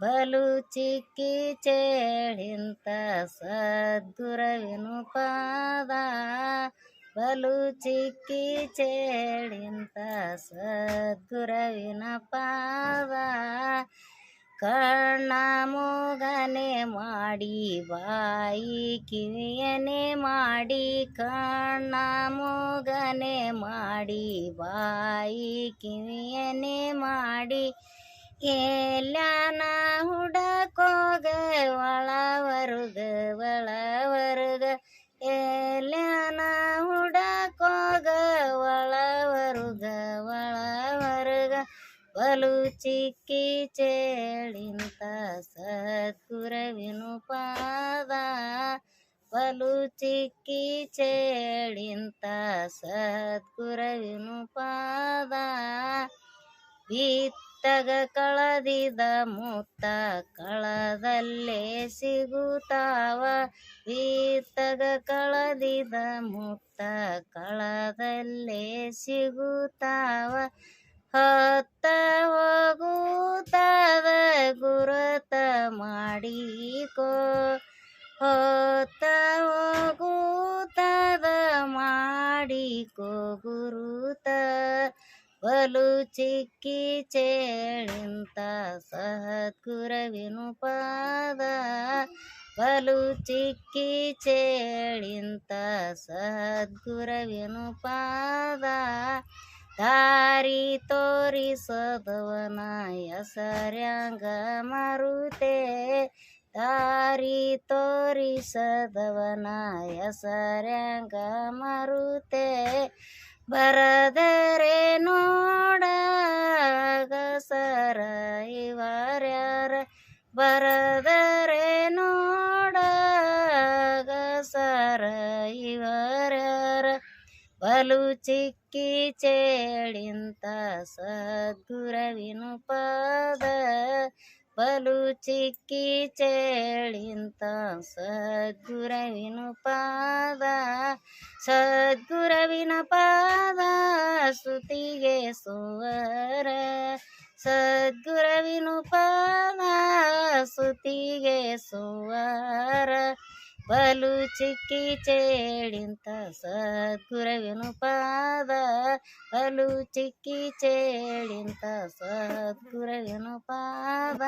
ಬಲು ಚಿಕ್ಕಿ ಚೇಳಿಂತ ಸದ್ಗುರವಿನು ಪಾದ. ಬಲು ಚಿಕ್ಕಿ ಚೇಳಿಂತ ಸದ್ಗುರವಿನ ಪಾದ. ಕಣ್ಣ ಮೂಗನೆ ಮಾಡಿ, ಬಾಯಿ ಕಿವಿಯನೆ ಮಾಡಿ ಕಣ್ಣ ಮೂಗನೆ ಮಾಡಿ, ಬಾಯಿ ಕಿವಿಯನೆ ಮಾಡಿ ಎಲ್ಲಾನ ಹುಡಕೋಗ ಒಳವರ್ಗ ಒಳವರ್ಗ ಎಲ್ಲಾನ ಹುಡಕೋಗ ಒಳವರ್ಗ ಒಳವರ್ಗ ಬಲು ಚಿಕ್ಕಿ ಚೇಳಿಂತ ಸದ್ಗುರವಿನು ಪಾದ ಬಲು ಚಿಕ್ಕಿ ಚೇಳಿಂತ ಸದ್ಗುರವಿನು ಪಾದ ಬಿತ್ತಗ ಕಳದಿದ ಮುತ್ತ ಕಳದಲ್ಲೇ ಸಿಗುತ್ತಾವ ಬಿತ್ತಗ ಕಳದಿದ ಮುತ್ತ ಕಳದಲ್ಲೇ ಸಿಗುತ್ತಾವ ಹೊತ್ತ ಹೋಗುತ್ತಾವ ಗುರುತ ಮಾಡಿಕೋ. ಹೊತ್ತ ಹೋಗುತ್ತದ ಮಾಡಿಕೋ ಗುರುತ. ಬಲು ಚಿಕ್ಕಿ ಚೇಳಿಂತ ಸಹದ್ಗುರವಿನು ಪಾದ. ಬಲು ಚಿಕ್ಕಿ ಚೇಳಿಂತ ಸಹದ್ಗುರವಿನು ಪಾದ. ದಾರಿ ತೋರಿಸದವನ ಹೆಸರ್ಯಾಂಗ ಮರುತೆ. ದಾರಿ ತೋರಿಸದವನ ಹೆಸರ್ಯಾಂಗ ಮರುತೆ. ಬರದರೆ ಬರದರೆ ನೋಡಗ ಸರ ಇವರ ಬಲು ಚಿಕ್ಕಿ ಚೇಳಿಂತ ಸದ್ಗುರವಿನು ಪಾದ. ಬಲು ಚಿಕ್ಕಿ ಚೇಳಿಂತ ಸದ್ಗುರವಿನು ಪಾದ. ಸದ್ಗುರವಿನ ಪಾದ ಸ್ತುತಿಗೆ ಸುವರ. ಸದ್ಗುರವಿನು ಪಾದ ಸುವಾರ ಬಲು ಚಿಕ್ಕಿ ಚೇಳಿಂತ ಸದ್ಗುರವಿನು ಪಾದ ಬಲು ಚಿಕ್ಕಿ ಚೇಳಿಂತ ಸದ್ಗುರವಿನು ಪಾದ